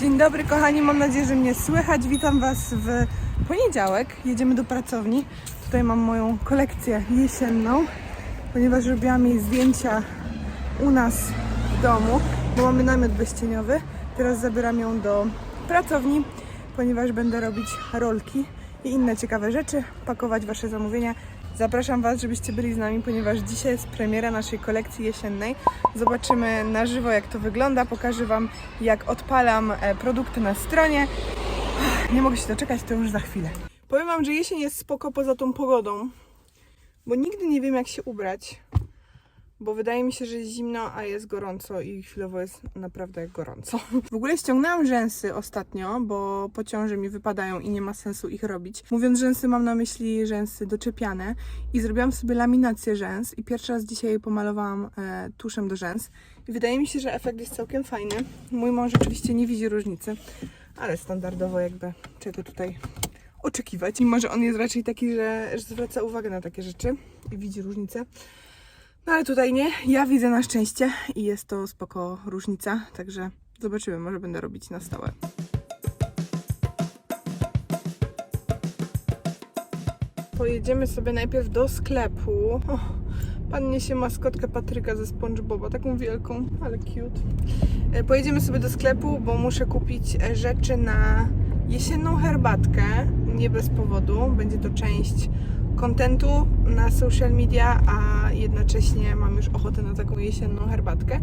Dzień dobry kochani, mam nadzieję, że mnie słychać. Witam Was w poniedziałek. Jedziemy do pracowni. Tutaj mam moją kolekcję jesienną, ponieważ robiłam jej zdjęcia u nas w domu, bo mamy namiot bezcieniowy. Teraz zabieram ją do pracowni, ponieważ będę robić rolki i inne ciekawe rzeczy, pakować Wasze zamówienia. Zapraszam Was, żebyście byli z nami, ponieważ dzisiaj jest premiera naszej kolekcji jesiennej. Zobaczymy na żywo, jak to wygląda. Pokażę Wam, jak odpalam e, produkty na stronie. Nie mogę się doczekać, to już za chwilę. Powiem Wam, że jesień jest spoko poza tą pogodą, bo nigdy nie wiem, jak się ubrać. Bo wydaje mi się, że jest zimno, a jest gorąco i chwilowo jest naprawdę gorąco. W ogóle ściągnęłam rzęsy ostatnio, bo po ciąży mi wypadają i nie ma sensu ich robić. Mówiąc rzęsy, mam na myśli rzęsy doczepiane i zrobiłam sobie laminację rzęs i pierwszy raz dzisiaj pomalowałam e, tuszem do rzęs i wydaje mi się, że efekt jest całkiem fajny. Mój mąż oczywiście nie widzi różnicy, ale standardowo jakby czego tutaj oczekiwać. Mimo, że on jest raczej taki, że, że zwraca uwagę na takie rzeczy i widzi różnicę. No ale tutaj nie, ja widzę na szczęście i jest to spoko różnica, także zobaczymy, może będę robić na stałe. Pojedziemy sobie najpierw do sklepu. O, pan niesie maskotkę Patryka ze SpongeBoba, taką wielką, ale cute. E, Pojedziemy sobie do sklepu, bo muszę kupić e, rzeczy na jesienną herbatkę, nie bez powodu. Będzie to część kontentu na social media, a jednocześnie mam już ochotę na taką jesienną herbatkę.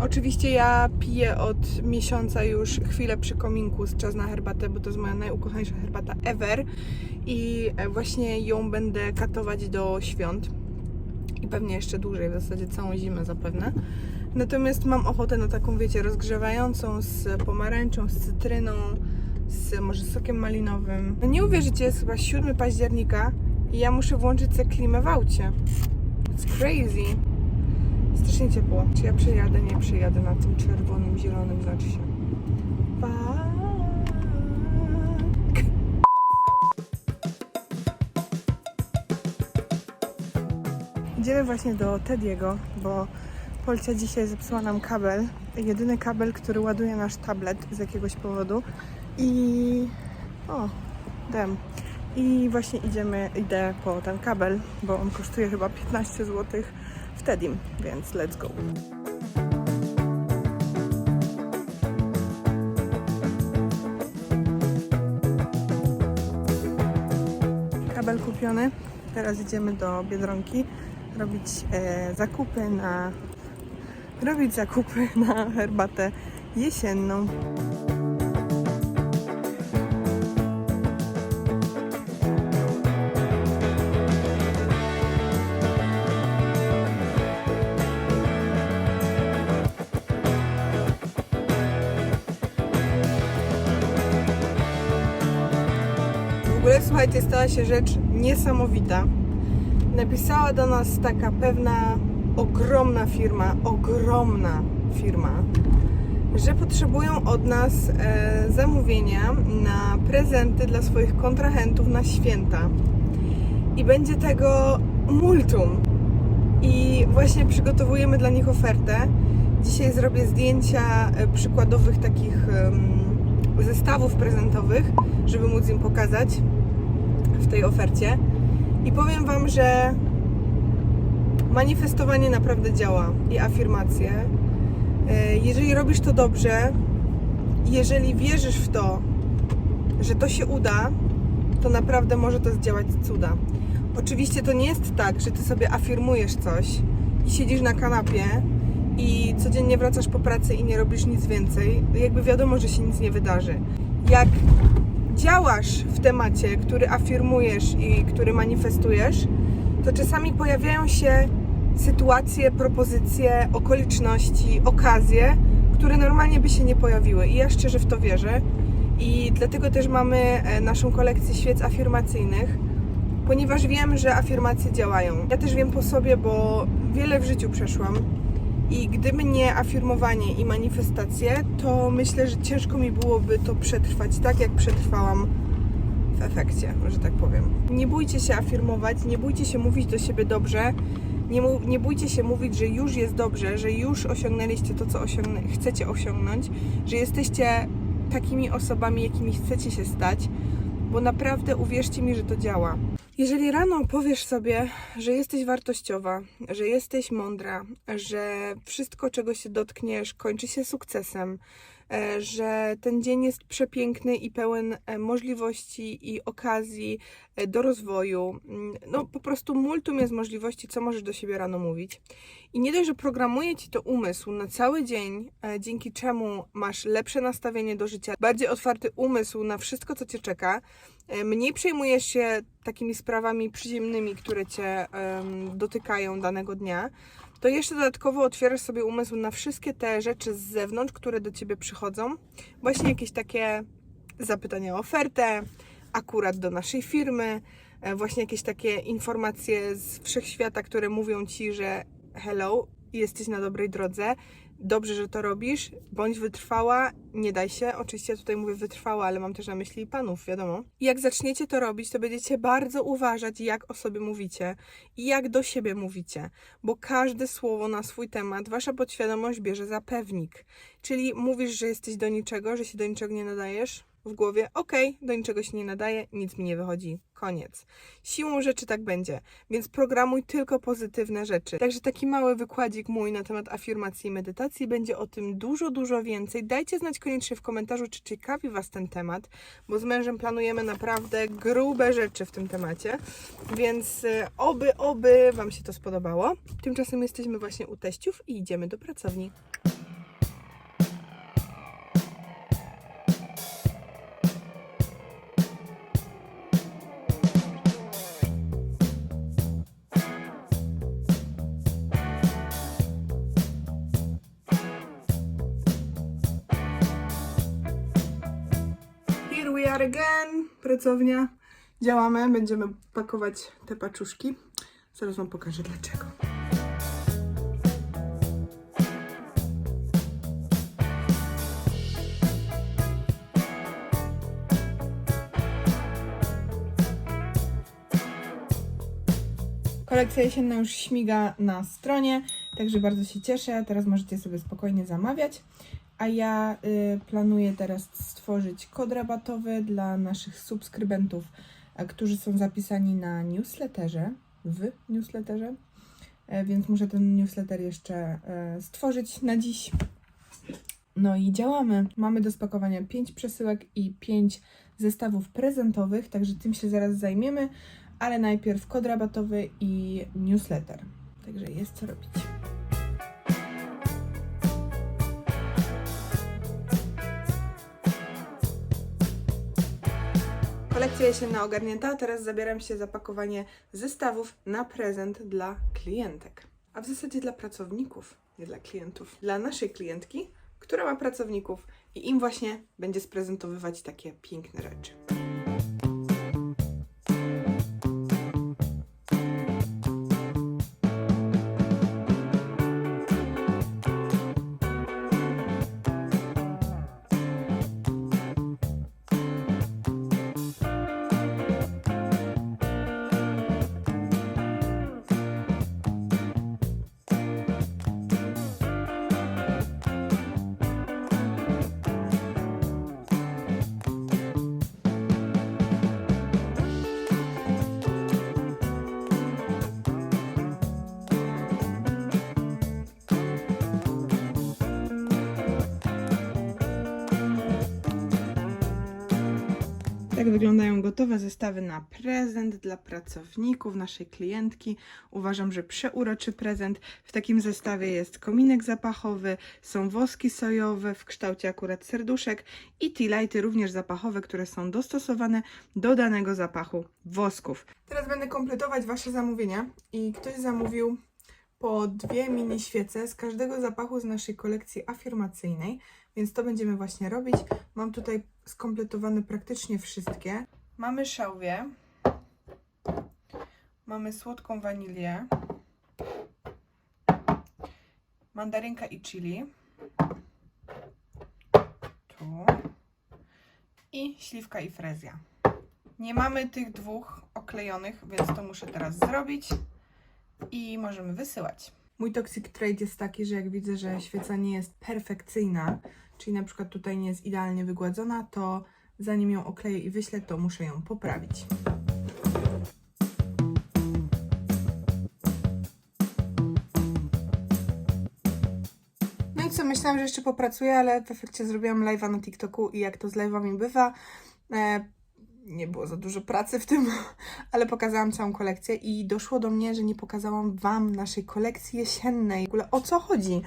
Oczywiście ja piję od miesiąca już chwilę przy kominku z czas na herbatę, bo to jest moja najukochańsza herbata ever i e, właśnie ją będę katować do świąt i pewnie jeszcze dłużej, w zasadzie całą zimę zapewne. Natomiast mam ochotę na taką, wiecie, rozgrzewającą z pomarańczą, z cytryną, z może sokiem malinowym. No nie uwierzycie, jest chyba 7 października i ja muszę włączyć sobie klimę w aucie. It's crazy. Strasznie ciepło. Czy ja przyjadę? Nie przyjadę na tym czerwonym, zielonym, znaczy się. Fuck. Idziemy właśnie do Tediego, bo Polcia dzisiaj zepsuła nam kabel. Jedyny kabel, który ładuje nasz tablet z jakiegoś powodu. I... O, dem. I właśnie idziemy, idę po ten kabel, bo on kosztuje chyba 15 zł w Tedim, więc let's go. Kabel kupiony. Teraz idziemy do Biedronki robić e, zakupy na robić zakupy na herbatę jesienną. Ogóle słuchajcie, stała się rzecz niesamowita. Napisała do nas taka pewna ogromna firma, ogromna firma, że potrzebują od nas e, zamówienia na prezenty dla swoich kontrahentów na święta. I będzie tego multum. I właśnie przygotowujemy dla nich ofertę. Dzisiaj zrobię zdjęcia e, przykładowych takich zestawów prezentowych, żeby móc im pokazać w tej ofercie. I powiem Wam, że manifestowanie naprawdę działa i afirmacje. E, Jeżeli robisz to dobrze, jeżeli wierzysz w to, że to się uda, to naprawdę może to zdziałać cuda. Oczywiście to nie jest tak, że ty sobie afirmujesz coś i siedzisz na kanapie i codziennie wracasz po pracy i nie robisz nic więcej. Jakby wiadomo, że się nic nie wydarzy. Jak działasz w temacie, który afirmujesz i który manifestujesz, to czasami pojawiają się sytuacje, propozycje, okoliczności, okazje, które normalnie by się nie pojawiły. I ja szczerze w to wierzę. I dlatego też mamy e, naszą kolekcję świec afirmacyjnych, ponieważ wiem, że afirmacje działają. Ja też wiem po sobie, bo wiele w życiu przeszłam. I gdyby nie afirmowanie i manifestacje, to myślę, że ciężko mi byłoby to przetrwać tak, jak przetrwałam w efekcie, że tak powiem. Nie bójcie się afirmować, nie bójcie się mówić do siebie dobrze, nie, nie bójcie się mówić, że już jest dobrze, że już osiągnęliście to, co chcecie osiągnąć, że jesteście takimi osobami, jakimi chcecie się stać, bo naprawdę uwierzcie mi, że to działa. Jeżeli rano powiesz sobie, że jesteś wartościowa, że jesteś mądra, że wszystko, czego się dotkniesz, kończy się sukcesem, że ten dzień jest przepiękny i pełen e, możliwości i okazji e, do rozwoju, mm, no po prostu multum jest możliwości, co możesz do siebie rano mówić. I nie dość, że programuje ci to umysł na cały dzień, e, dzięki czemu masz lepsze nastawienie do życia, bardziej otwarty umysł na wszystko, co cię czeka, e, mniej przejmujesz się takimi sprawami przyziemnymi, które cię em, dotykają danego dnia, to jeszcze dodatkowo otwierasz sobie umysł na wszystkie te rzeczy z zewnątrz, które do ciebie przychodzą. Właśnie jakieś takie zapytania o ofertę, akurat do naszej firmy, e, właśnie jakieś takie informacje z wszechświata, które mówią ci, że hello, jesteś na dobrej drodze, dobrze, że to robisz, bądź wytrwała, nie daj się. Oczywiście tutaj mówię wytrwała, ale mam też na myśli panów, wiadomo. I jak zaczniecie to robić, to będziecie bardzo uważać, jak o sobie mówicie i jak do siebie mówicie, bo każde słowo na swój temat wasza podświadomość bierze za pewnik. Czyli mówisz, że jesteś do niczego, że się do niczego nie nadajesz w głowie, okej, do niczego się nie nadaje, nic mi nie wychodzi, koniec. Siłą rzeczy tak będzie, więc programuj tylko pozytywne rzeczy. Także taki mały wykładzik mój na temat afirmacji i medytacji, będzie o tym dużo, dużo więcej. Dajcie znać koniecznie w komentarzu, czy ciekawi Was ten temat, bo z mężem planujemy naprawdę grube rzeczy w tym temacie, więc y, oby, oby Wam się to spodobało. Tymczasem jesteśmy właśnie u teściów i idziemy do pracowni. Pracownia. Działamy. Będziemy pakować te paczuszki. Zaraz Wam pokażę dlaczego. Kolekcja jesienna już śmiga na stronie, także bardzo się cieszę. Teraz możecie sobie spokojnie zamawiać. A ja y, planuję teraz stworzyć kod rabatowy dla naszych subskrybentów, e, którzy są zapisani na newsletterze, w newsletterze. E, więc muszę ten newsletter jeszcze e, stworzyć na dziś. No i działamy. Mamy do spakowania 5 przesyłek i 5 zestawów prezentowych, także tym się zaraz zajmiemy, ale najpierw kod rabatowy i newsletter. Także jest co robić. Kolekcja jesienna ogarnięta, a teraz zabieram się za pakowanie zestawów na prezent dla klientek. A w zasadzie dla pracowników, nie dla klientów. Dla naszej klientki, która ma pracowników i im właśnie będzie sprezentowywać takie piękne rzeczy. Tak wyglądają gotowe zestawy na prezent dla pracowników, naszej klientki. Uważam, że przeuroczy prezent. W takim zestawie jest kominek zapachowy, są woski sojowe w kształcie akurat serduszek i tea również zapachowe, które są dostosowane do danego zapachu wosków. Teraz będę kompletować Wasze zamówienia i ktoś zamówił po dwie mini świece z każdego zapachu z naszej kolekcji afirmacyjnej, więc to będziemy właśnie robić. Mam tutaj skompletowane praktycznie wszystkie. Mamy szałwię, mamy słodką wanilię, mandarynka i chili, tu i śliwka i frezja. Nie mamy tych dwóch oklejonych, więc to muszę teraz zrobić i możemy wysyłać. Mój toxic trade jest taki, że jak widzę, że świeca nie jest perfekcyjna, czyli na przykład tutaj nie jest idealnie wygładzona, to zanim ją okleję i wyślę, to muszę ją poprawić. No i co, myślałam, że jeszcze popracuję, ale w efekcie zrobiłam live'a na TikToku i jak to z live'ami bywa, e, nie było za dużo pracy w tym, ale pokazałam całą kolekcję i doszło do mnie, że nie pokazałam Wam naszej kolekcji jesiennej. W ogóle o co chodzi?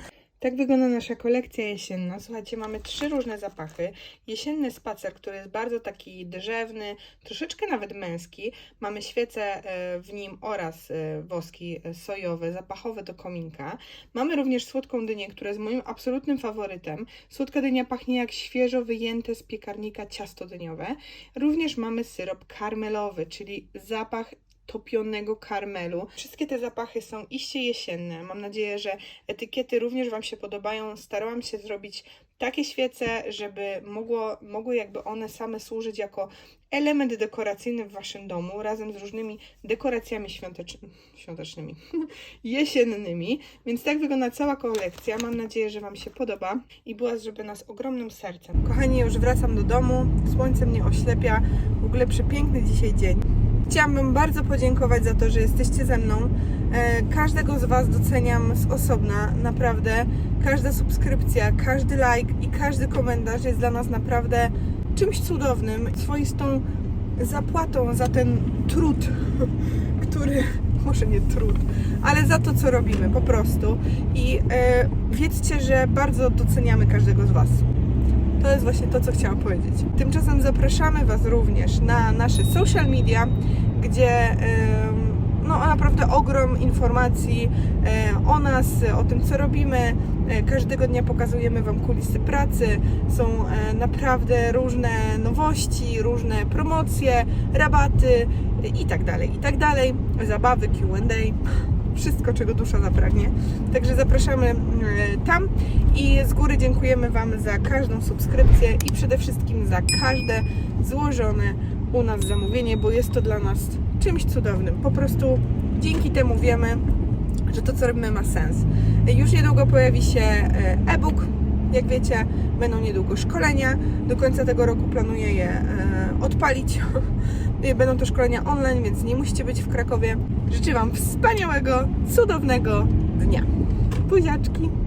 Tak wygląda nasza kolekcja jesienna. Słuchajcie, mamy trzy różne zapachy. Jesienny spacer, który jest bardzo taki drzewny, troszeczkę nawet męski. Mamy świece e, w nim oraz e, woski e, sojowe, zapachowe do kominka. Mamy również słodką dynię, która jest moim absolutnym faworytem. Słodka dynia pachnie jak świeżo wyjęte z piekarnika ciasto dyniowe. Również mamy syrop karmelowy, czyli zapach topionego karmelu. Wszystkie te zapachy są iście jesienne. Mam nadzieję, że etykiety również Wam się podobają. Starałam się zrobić takie świece, żeby mogło, mogły jakby one same służyć jako element dekoracyjny w Waszym domu, razem z różnymi dekoracjami świątecznymi, świątecznymi jesiennymi. Więc tak wygląda cała kolekcja. Mam nadzieję, że Wam się podoba i była zrobiona z ogromnym sercem. Kochani, już wracam do domu. Słońce mnie oślepia. W ogóle przepiękny dzisiaj dzień. Chciałabym bardzo podziękować za to, że jesteście ze mną. E, Każdego z Was doceniam z osobna, naprawdę. Każda subskrypcja, każdy like i każdy komentarz jest dla nas naprawdę czymś cudownym, swoistą zapłatą za ten trud, który, może nie trud, ale za to, co robimy po prostu. I e, wiedzcie, że bardzo doceniamy każdego z Was. To jest właśnie to, co chciałam powiedzieć. Tymczasem zapraszamy Was również na nasze social media, gdzie no naprawdę ogrom informacji e, o nas, o tym, co robimy. E, Każdego dnia pokazujemy Wam kulisy pracy. Są e, naprawdę różne nowości, różne promocje, rabaty i tak dalej, i tak dalej. Zabawy, Q&A wszystko, czego dusza zapragnie. Także zapraszamy e, tam i z góry dziękujemy Wam za każdą subskrypcję i przede wszystkim za każde złożone u nas zamówienie, bo jest to dla nas czymś cudownym. Po prostu dzięki temu wiemy, że to, co robimy, ma sens. Już niedługo pojawi się e, e-book. Jak wiecie, będą niedługo szkolenia. Do końca tego roku planuję je e, odpalić. Będą to szkolenia online, więc nie musicie być w Krakowie. Życzę Wam wspaniałego, cudownego dnia. Buziaczki!